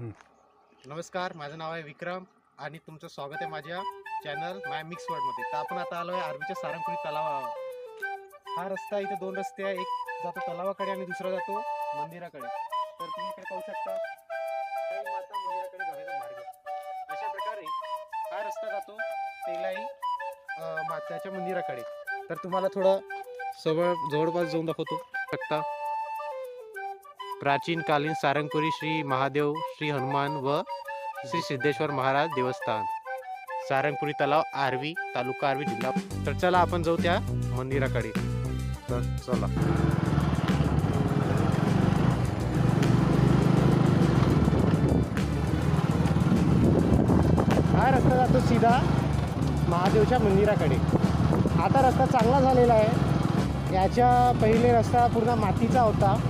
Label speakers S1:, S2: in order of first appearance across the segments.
S1: नमस्कार माझं नाव आहे विक्रम आणि तुमचं स्वागत आहे माझ्या चॅनल माय मिक्स वर्ल्डमध्ये तर आपण आता आलो आहे आर्वीच्या सारंगपुरी तलावावर. हा रस्ता इथे दोन रस्ते आहे. एक जातो तलावाकडे आणि दुसरा जातो मंदिराकडे. तर तुम्ही इकडे पाहू शकता. माता मंदिराकडे जाण्याचा मार्ग. अशा प्रकारे हा रस्ता जातो तेलाई माताच्या मंदिराकडे. तर तुम्हाला थोडं सवळ जवळपास जाऊन दाखवतो शकता. प्राचीन कालीन सारंगपुरी श्री महादेव श्री हनुमान व श्री सिद्धेश्वर महाराज देवस्थान. सारंगपुरी तलाव आर्वी तालुका आर्वी जिल्हा. तर चला आपण जाऊ त्या मंदिराकडे. तर चला. हा रस्ता जातो सीधा महादेवच्या मंदिराकडे. आता रस्ता चांगला झालेला आहे. याच्या पहिले रस्ता पूर्ण मातीचा होता.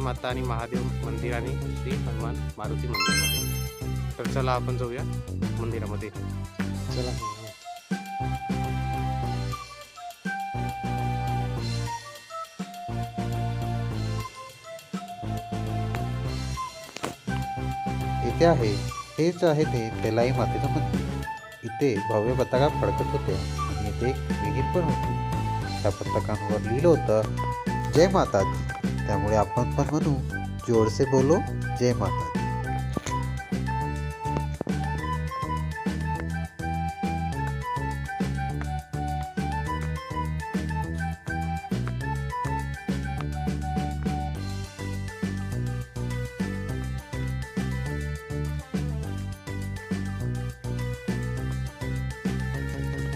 S1: माता आणि महादेव मंदिर आणि श्री हनुमान मारुती मंदिरमध्ये. तर चला आपण जाऊया मंदिरामध्ये. चला.
S2: इथे आहे. हेच आहे ते तेलाई मातेचं मंदिर. इथे भव्य पताका फडकत होत्या आणि इथे एक विहीर पण होती. त्या पताकांवर लिहिलं होतं जय माता त्यामुळे आपण पण म्हणू जोरसे बोलो जय माता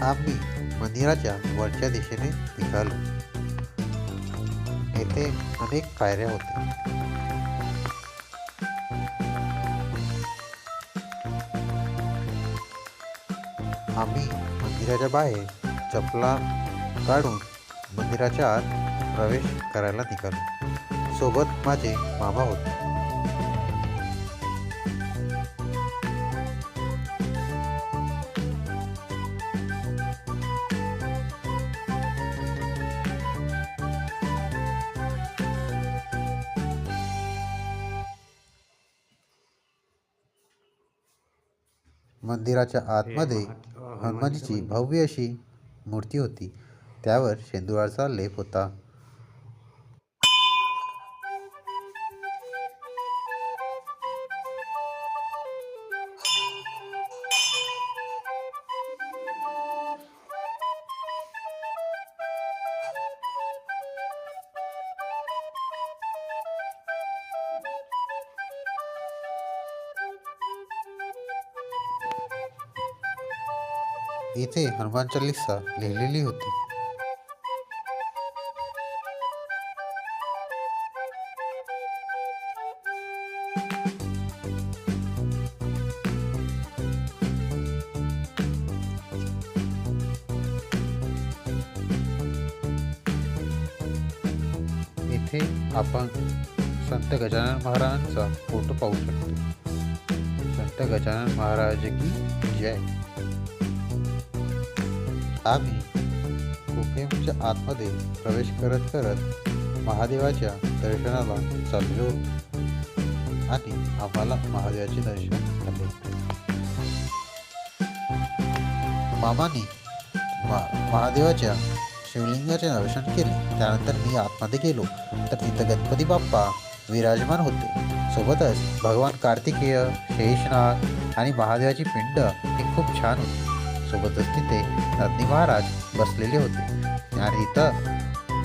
S2: आम्ही मंदिराच्या वरच्या दिशेने निघालो. अनेक पायऱ्या होत्या. आम्ही मंदिराच्या बाहेर चपला काढून मंदिराच्या आत प्रवेश करायला निघालो. सोबत माझे मामा होते. मंदिराच्या आतमध्ये हनुमानजीची भव्य अशी मूर्ती होती. त्यावर शेंदुराचा लेप होता. इथे हनुमान चालीसा लिहिलेली होती. इथे आपण संत गजानन महाराजांचा फोटो पाहू शकतो. संत गजानन महाराज की जय. आम्ही गुफेच्या आतमध्ये प्रवेश करत करत महादेवाच्या दर्शनाला चाललो. आणि आम्हाला महादेवाचे दर्शन झाले. मामाने मा- महादेवाच्या शिवलिंगाचे दर्शन केले. त्यानंतर मी आतमध्ये गेलो. तर तिथं गणपती बाप्पा विराजमान होते. सोबतच भगवान कार्तिकेय शेषनाग आणि महादेवाची पिंड ही खूप छान होती. सोबतच तिथे नंदी महाराज बसलेले होते. आणि इथं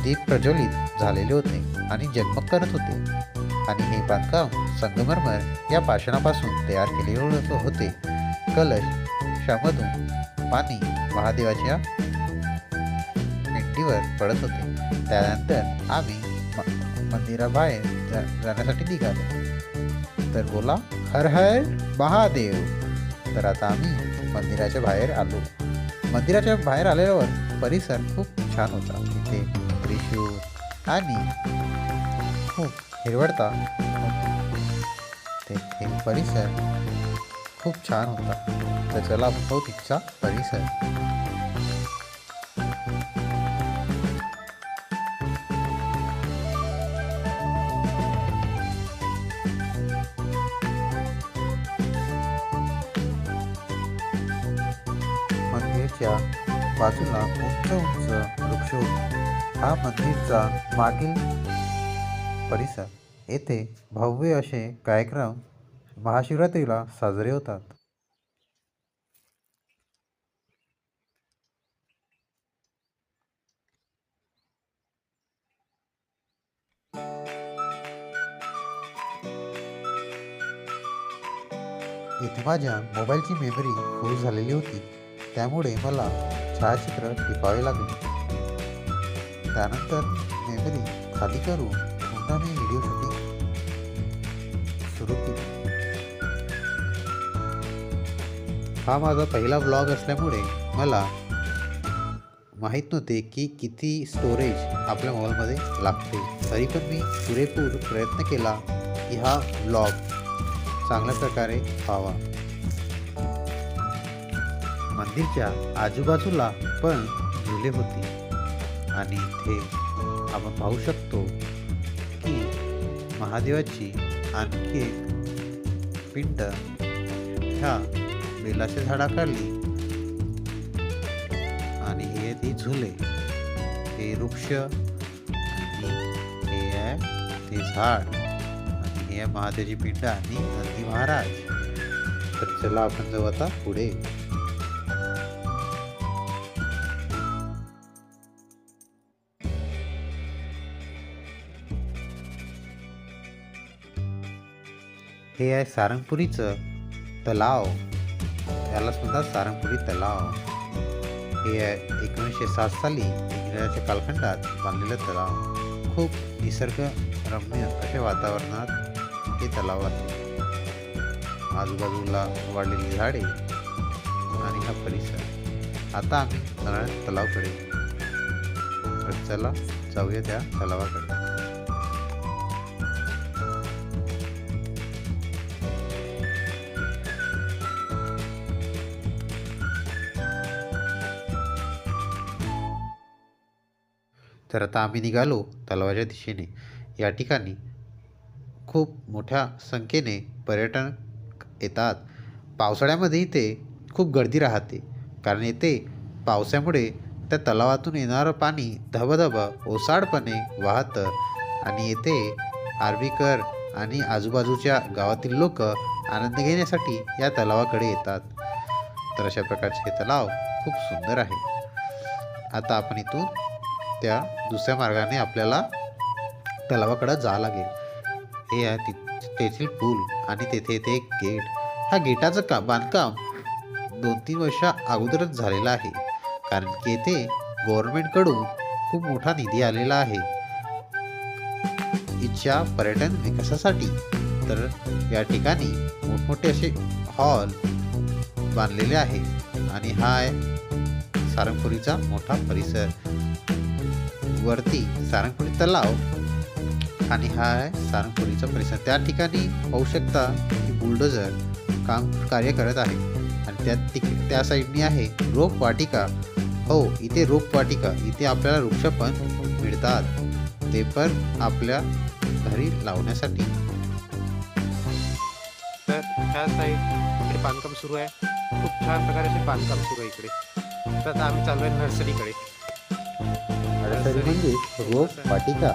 S2: दीप प्रज्वलित झालेले होते आणि जगमग करत होते. आणि हे बांधकाम संगमरमर या पाषाणापासून तयार केलेले होते कलश शामधून पाणी महादेवाच्या पिंडीवर पडत होते. त्यानंतर आम्ही मंदिराबाहेर जा- जाण्यासाठी निघालो. तर बोला हर हर महादेव. तर आता आम्ही मंदिराच्या बाहेर आलो. मंदिराच्या बाहेर आल्यावर परिसर खूप छान होता. तिथे त्रिशूळ आणि हो, खूप हिरवडता ते परिसर खूप छान होता. तर चला आपण तिथचा परिसर. बाजूला उंच उंच वृक्ष हा मंदिरचा मागील परिसर. येथे भव्य असे कार्यक्रम महाशिवरात्रीला साजरे होतात. इथे माझ्या मोबाईलची मेमरी फुल झालेली होती. त्यामुळे मला छायाचित्र टिपावे लागले. त्यानंतर मेमरी खाली करून पुन्हा मी व्हिडिओ शूटिंग सुरू केली. हा माझा पहिला ब्लॉग असल्यामुळे मला माहीत नव्हते की किती स्टोरेज आपल्या मोबाईलमध्ये लागते. तरी पण मी पुरेपूर प्रयत्न केला की हा ब्लॉग चांगल्या प्रकारे व्हावा मंदिरच्या आजूबाजूला पण झुले होती. आणि इथे आपण पाहू शकतो की महादेवाची आणखी एक पिंड ह्या बेलाच्या झाडाखाली. आणि हे ते झुले. हे वृक्ष आणि हे आहे ते झाड. आणि हे आहे महादेवाची पिंड आणि नंदी महाराज. तर चला आपण जाऊ आता पुढे. हे आहे सारंगपुरीचं तलाव. याला सुद्धा सारंगपुरी तलाव. हे आहे एकोणीसशे सात साली इंग्रजाच्या कालखंडात बांधलेलं तलाव. खूप निसर्गरम्य अशा वातावरणात हे तलाव आहे. आजूबाजूला वाढलेली झाडे आणि हा परिसर. आता आम्ही जाणार तलावाकडे. तर चला जाऊया त्या तलावाकडे. तर आता आम्ही निघालो तलावाच्या दिशेने. या ठिकाणी खूप मोठ्या संख्येने पर्यटन येतात. पावसाळ्यामध्ये इथे खूप गर्दी राहते. कारण येथे पावसामुळे त्या तलावातून येणारं पाणी धबधब ओसाडपणे वाहतं आणि येथे आर्वीकर आणि आजूबाजूच्या गावातील लोक आनंद घेण्यासाठी या तलावाकडे येतात. तर अशा प्रकारचे हे तलाव खूप सुंदर आहे. आता आपण इथून त्या दुसऱ्या मार्गाने आपल्याला तलावाकडं जावं लागेल. हे आहे ति तेथील पूल आणि तेथे येथे एक गेट. हा गेटाचं का बांधकाम दोन तीन वर्षा अगोदरच झालेलं आहे. कारण की येथे गव्हर्नमेंटकडून खूप मोठा निधी आलेला आहे. इच्छा पर्यटन विकासासाठी. तर या ठिकाणी मोठमोठे असे हॉल बांधलेले आहे आणि हा आहे सारंगपुरीचा मोठा परिसर. वरती सारंगपुरी तलाव आणि हा आहे सारंगपुरीचा परिसर. त्या ठिकाणी पाहू शकता की बुलडोझर काम कार्य करत आहे आणि त्या तिक त्या साईडनी आहे रोप वाटिका. हो इथे रोप वाटिका. इथे आपल्याला वृक्ष पण मिळतात. ते पण आपल्या घरी लावण्यासाठी.
S1: तर ह्या साईड बांधकाम सुरू आहे. खूप छान प्रकारे बांधकाम सुरू आहे इकडे. तर आता आम्ही चालू आहे नर्सरीकडे.
S2: नर्सरी म्हणजे रोप वाटिका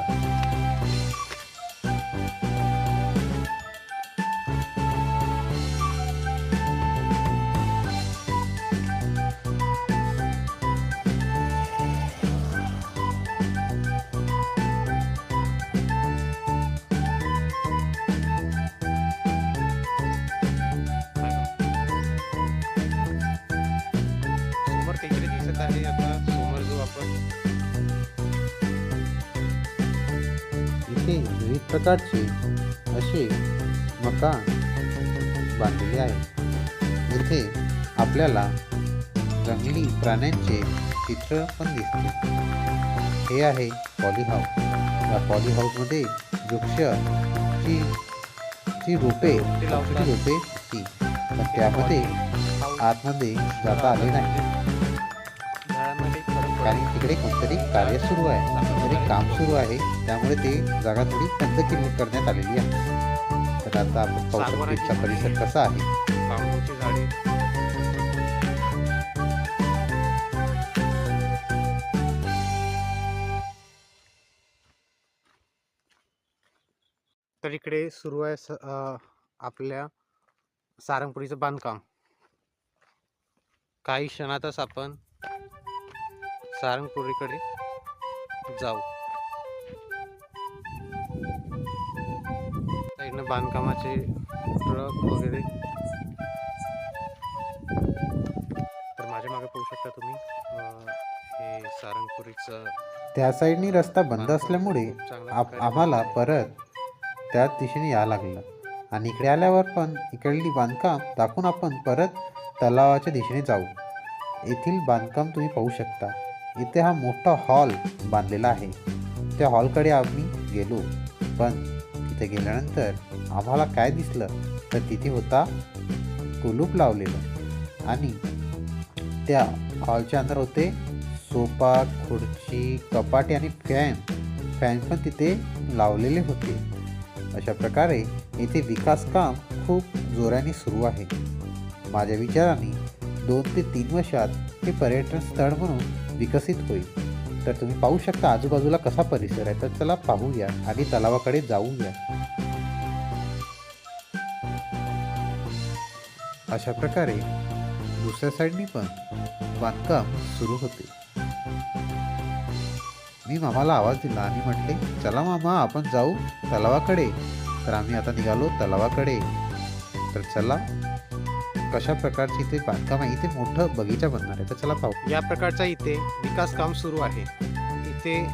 S2: प्रकारचे असे मकान बांधलेले आहे. इथे आपल्याला जंगली प्राण्यांचे चित्र पण दिसते. हे आहे पॉली हाऊस. या पॉली हाऊसमध्ये वृक्षची जी रोपे छोटी रोपे होती पण त्यामध्ये आतमध्ये जाता आले नाही. कारण तिकडे कोणतरी कार्य सुरू आहे. कोणतरी काम सुरू आहे. त्यामुळे ते जागा थोडी थंड किंमत करण्यात आलेली आहे. तर आता आपण पाहू शकतो परिसर कसा आहे.
S1: तर इकडे सुरू आहे आपल्या सारंगपुरीचं बांधकाम. काही क्षणातच आपण सारंगपुरीकडे जाऊ. साईडनं बांधकामाचे ट्रक वगैरे. तर माझ्या मागे पाहू शकता तुम्ही हे सारंगपुरीचं
S2: त्या साईडनी रस्ता बंद असल्यामुळे आप आम्हाला. परत त्याच दिशेने यावं लागलं. आणि इकडे आल्यावर पण इकडली बांधकाम दाखवून आपण परत तलावाच्या दिशेने जाऊ. येथील बांधकाम तुम्ही पाहू शकता. इथे हा मोठा हॉल बांधलेला आहे. त्या हॉलकडे आम्ही गेलो. पण तिथे गेल्यानंतर आम्हाला काय दिसलं? तर तिथे होता कुलूप लावलेलं. आणि त्या हॉलच्या अंदर होते सोफा खुर्ची कपाटे आणि फॅन. फॅन पण तिथे लावलेले होते. अशा प्रकारे येथे विकास काम खूप जोराने सुरू आहे. माझ्या विचाराने दोन ते तीन वर्षात हे पर्यटन स्थळ म्हणून विकसित होईल. तर तुम्ही पाहू शकता आजूबाजूला कसा परिसर आहे. तर चला पाहूया आणि तलावाकडे जाऊया. अशा प्रकारे दुसऱ्या साईडनी पण बांधकाम सुरू होते. मी मामाला आवाज दिला आणि म्हटले चला मामा आपण जाऊ तलावाकडे. तर आम्ही आता निघालो तलावाकडे. तर चला कशा प्रकारचे इथे बांधकाम आहे? इथे मोठं बगीचा बनणार आहे. तर चला पाहू.
S1: या प्रकारचा इथे विकास काम सुरू आहे. इथे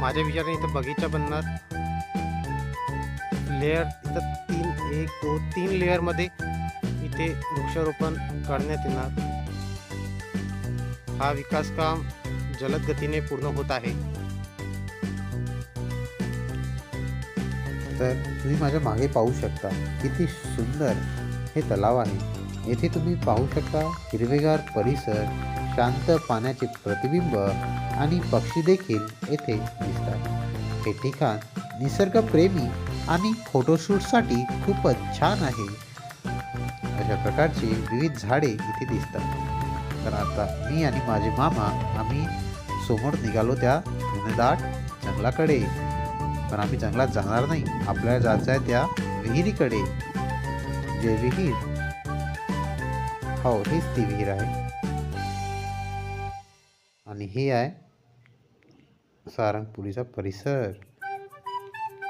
S1: माझ्या विचाराने इथं बगीचा बनणार. लेअर इथं तीन एक दोन तीन लेअरमध्ये इथे वृक्षारोपण करण्यात येणार. हा विकास काम जलद गतीने पूर्ण होत आहे.
S2: तर तुम्ही माझ्या मागे पाहू शकता किती सुंदर हे तलाव आहे. येथे तुम्ही पाहू शकता हिरवेगार परिसर शांत पाण्याचे प्रतिबिंब आणि पक्षी देखील येथे दिसतात. हे ठिकाण निसर्गप्रेमी आणि फोटोशूटसाठी खूपच छान आहे. अशा प्रकारची विविध झाडे इथे दिसतात. तर आता मी आणि माझे मामा आम्ही समोर निघालो त्या घनदाट जंगलाकडे. पण आम्ही जंगलात जाणार नाही. आपल्याला जायचं आहे त्या विहिरीकडे. जे विहीर हो हीच ती विहीर आहे. आणि हे आहे सारंगपुरीचा परिसर.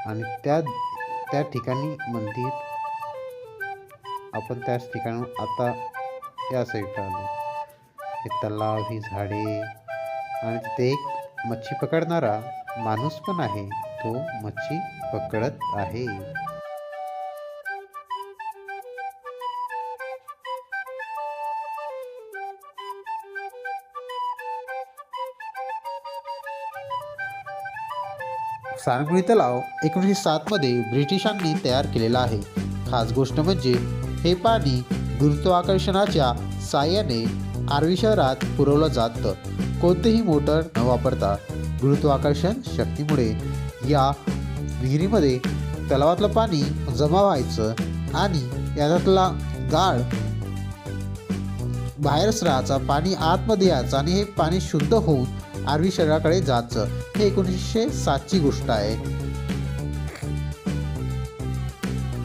S2: आणि त्या त्या ठिकाणी मंदिर. आपण त्याच ठिकाणी आता या साईडला आलो. हे तलाव ही झाडे. आणि तिथे एक मच्छी पकडणारा माणूस पण आहे. तो मच्छी पकडत आहे. सारंगुळी तलाव एकोणीसशे सातमध्ये ब्रिटिशांनी तयार केलेला आहे. खास गोष्ट म्हणजे हे पाणी गुरुत्वाकर्षणाच्या साहाय्याने आर्वी शहरात पुरवलं जातं. कोणतेही मोटर न वापरता गुरुत्वाकर्षण शक्तीमुळे या विहिरीमध्ये तलावातलं पाणी जमा व्हायचं आणि याच्यातला गाळ बाहेरच राहायचा पाणी आतमध्ये यायचं आणि हे पाणी शुद्ध होऊन आरवी शहराकडे जायचं हे एकोणीसशे सातची गोष्ट आहे.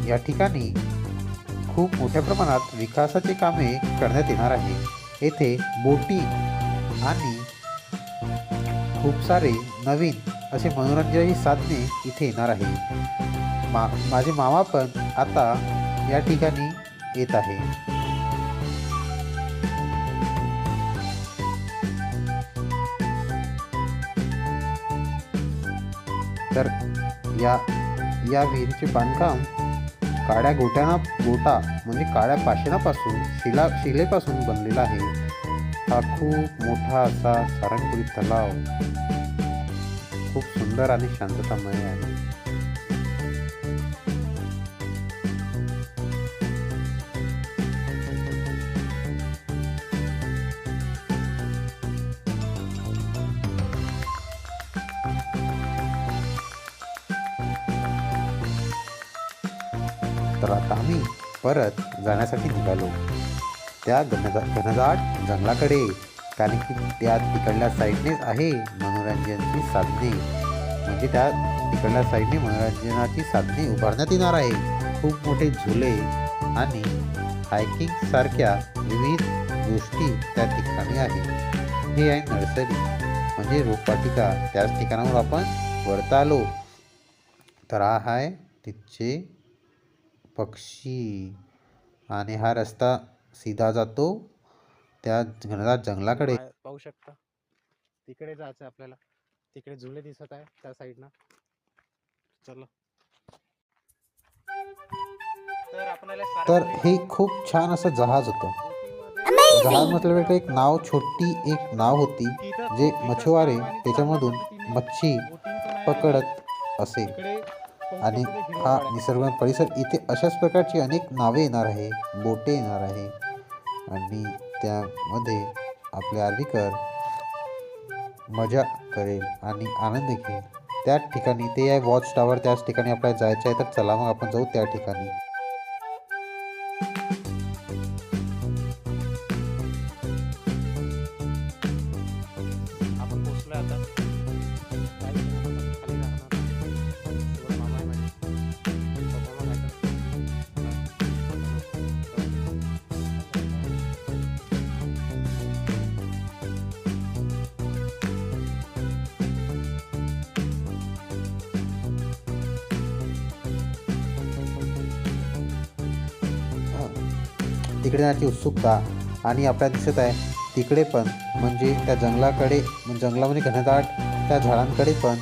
S2: या ठिकाणी खूप मोठ्या प्रमाणात विकासाची कामे करण्यात येणार आहे. येथे बोटी आणि खूप सारे नवीन असे मनोरंजनही साधने इथे येणार आहे. मा माझे मामा पण आता या ठिकाणी येत आहे. तर या या विहिरीचे बांधकाम काळ्या गोट्याना गोटा म्हणजे काळ्या पाषाणापासून शिला शिलेपासून बनलेला आहे. हा खूप मोठा असा सारंगपुरी तलाव. खूप सुंदर आणि शांततामय आहे. परत जाण्यासाठी निघालो. त्या घनदा घनदाट जंगलाकडे. कारण की त्या तिकडल्या साईडनेच आहे मनोरंजनची साधने. म्हणजे त्या तिकडल्या साईडने मनोरंजनाची साधने उभारण्यात येणार आहे. खूप मोठे झुले आणि हायकिंग सारख्या विविध गोष्टी त्या ठिकाणी आहेत. हे आहे नर्सरी. म्हणजे रोपवाटिका त्याच ठिकाणावर आपण वरता आलो. तर हा आहे तिथचे पक्षी. आणि हा रस्ता सीधा जातो. त्या घनदाट जंगलाकडे.
S1: पाहू शकता. तिकडे जायचं आपल्याला. तिकडे झुले दिसत आहे त्या साईडनं. चलो. तर आपल्याला
S2: तर
S1: सारंगपुरी
S2: हे खूप छान असं जहाज होतं. जहाज म्हटलं एक नाव छोटी एक नाव होती जे
S1: आणि
S2: त्याच्यामधून मच्छी पकडत असे. आणि हा. निसर्ग परिसर. इथे अशाच प्रकारची अनेक नावे येणार आहे. बोटे येणार आहे. आणि त्यामध्ये आपले आर्वीकर मजा करेल आणि आनंद घेईल. त्याच ठिकाणी ते आहे वॉच टावर त्याच ठिकाणी आपल्याला जायचं आहे तर चला मग आपण जाऊ त्या ठिकाणी. तिकडे जाण्याची उत्सुकता आणि आपल्याला दिसत आहे. तिकडे पण म्हणजे त्या जंगलाकडे जंगलामध्ये घनदाट त्या झाडांकडे पण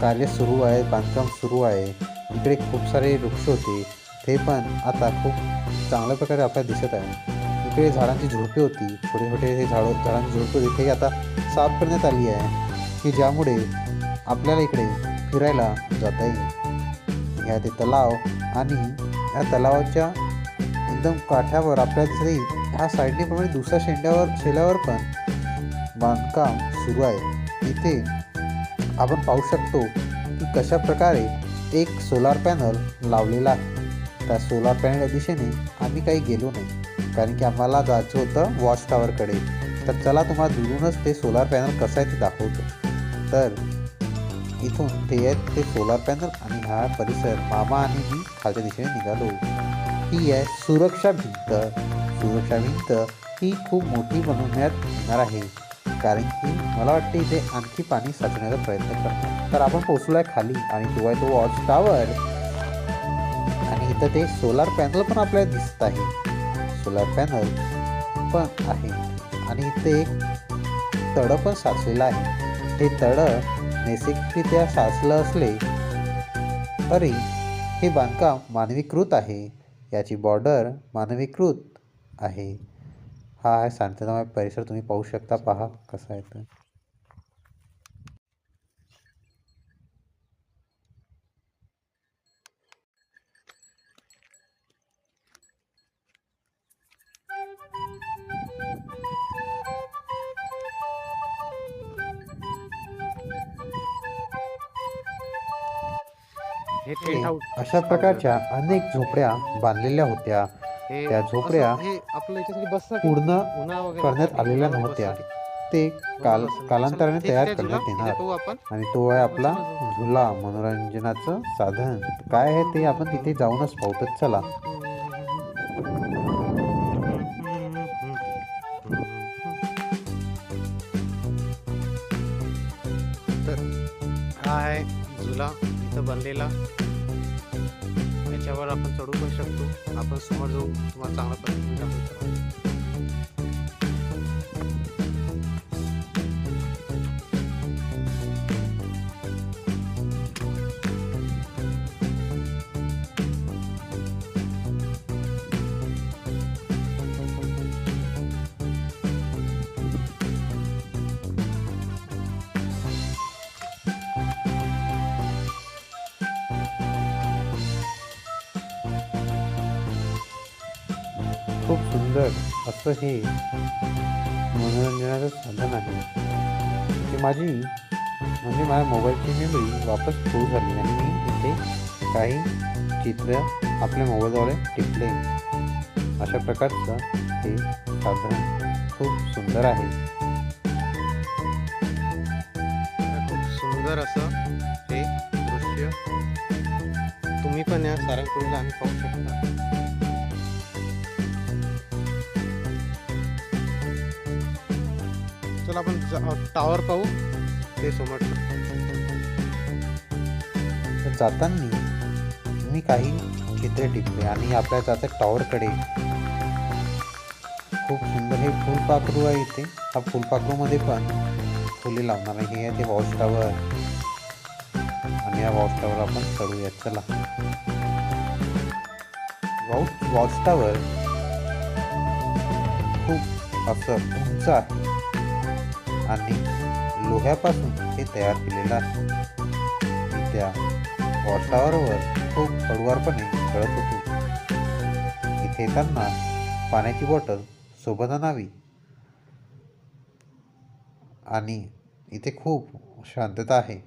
S2: कार्य सुरू आहे बांधकाम सुरू आहे. इकडे खूप सारे वृक्ष होते. ते पण आता खूप चांगल्या प्रकारे आपल्याला दिसत आहे. इकडे झाडांची झुडपे होती. छोटे छोटे हे झाड झाडांची झुडपे होती. ते आता साफ करण्यात आली आहे. की ज्यामुळे आपल्याला इकडे फिरायला जाता येईल. ह्या ते तलाव आणि या तलावाच्या एकदम काठावर आपल्या घरी ह्या साईडनीप्रमाणे दुसऱ्या शेंड्यावर शेल्यावर पण बांधकाम सुरू आहे. इथे आपण पाहू शकतो की कशा प्रकारे एक सोलार पॅनल लावलेला आहे. त्या सोलार पॅनलच्या दिशेने आम्ही काही गेलो नाही कारण की आम्हाला जायचं होतं वॉच टॉवरकडे तर चला तुम्हाला दुरूनच ते सोलार पॅनल कसं आहे ते दाखवतो. तर इथून ते आहेत ते सोलार पॅनल आणि हा परिसर मामा आणि मी खालच्या दिशेने निघालो. ही आहे सुरक्षा भिंत. सुरक्षा भिंत ही खूप मोठी बनवण्यात येणार आहे. कारण की मला वाटते इथे आणखी पाणी साचण्याचा प्रयत्न करतात. तर आपण पोचलो आहे खाली आणि तो आहे तो वॉच टावर. आणि इथं ते सोलार पॅनल पण आपल्याला दिसत आहे. सोलार पॅनल पण आहे. आणि इथे एक तळं पण साचलेलं आहे. हे तळं नैसर्गिकरित्या साचलं असले तरी हे बांधकाम मानवीकृत आहे. याची बॉर्डर मानवीकृत आहे. हा आहे शांततामय परिसर. तुम्ही पाहू शकता. पहा कसा आहे तर अशा प्रकारच्या अनेक झोपड्या बांधलेल्या होत्या. त्या झोपड्या पूर्ण करण्यात आलेल्या नव्हत्या. ते काल कालांतराने तयार करण्यात येणार. आणि तो आहे आपला झुला मनोरंजनाचं साधन. काय आहे ते आपण तिथे जाऊनच पाहू तर चला
S1: झुला इथं बनलेला. याच्यावर आपण चढू पण शकतो. आपण समोर जाऊ तुम्हाला चांगल्या पद्धतीने
S2: सुंदर असं हे मनोरंजनाचं साधन आहे. ते माझी म्हणजे माझ्या मोबाईलची मेमरी वापस सुरू झाली आणि मी इथे काही चित्र आपल्या मोबाईलद्वारे टिपले. अशा प्रकारचं हे साधन खूप सुंदर आहे.
S1: खूप सुंदर असं हे दृश्य तुम्ही पण या सारंगपुरीला आम्ही पाहू शकता. चला आपण टावर पाहू. ते समोर.
S2: जाताना मी काही चित्रे टिपले आणि आपल्या जात्या टॉवरकडे खूप सुंदर हे फुलपाखरू आहे इथे. हा फुलपाखरूमध्ये पण फुले लावणार आहे. हे आहे ते वॉच टावर आणि या वॉच टावर आपण चढूयात चला. वॉच वॉच टावर खूप असं उंच आहे. आणि लोह्यापासून हे तयार केलेलं आहे मी त्या वॉच खूप हळुवारपणे गळत होतो. इथे येताना पाण्याची बॉटल सोबत आणावी. आणि इथे खूप शांतता आहे.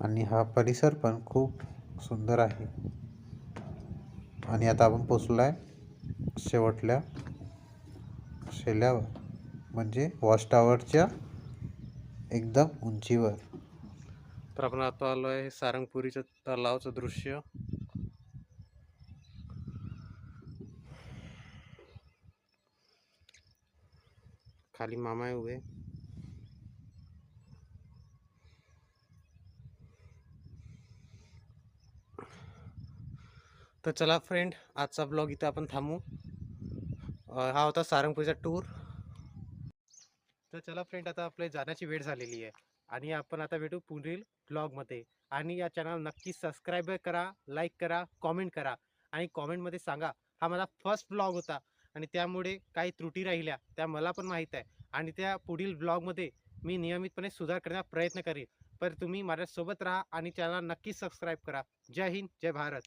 S2: आणि हा परिसर पण खूप सुंदर आहे. आणि आता आपण पोचलो आहे शेवटल्या शेल्यावर म्हणजे वॉच टावरच्या एकदम उंचीवर.
S1: तर आपण आता आलो आहे सारंगपुरीचं तलावचं दृश्य. खाली मामा आहे उभे. तर चला फ्रेंड आजचा ब्लॉग इथं आपण थांबू. हा होता सारंगपूरचा टूर तर चला फ्रेंड आता आपल्या जाण्याची वेळ झालेली आहे. आणि आपण आता भेटू पुढील ब्लॉगमध्ये आणि या चॅनल नक्की सबस्क्राईब करा लाईक करा कॉमेंट करा. आणि कॉमेंटमध्ये सांगा हा माझा फर्स्ट ब्लॉग होता. आणि त्यामुळे काही त्रुटी राहिल्या त्या मला पण माहीत आहे. आणि त्या पुढील ब्लॉगमध्ये मी नियमितपणे सुधार करण्याचा प्रयत्न करेन. पण तुम्ही माझ्यासोबत राहा आणि चॅनल नक्की सबस्क्राईब करा. जय हिंद जय भारत.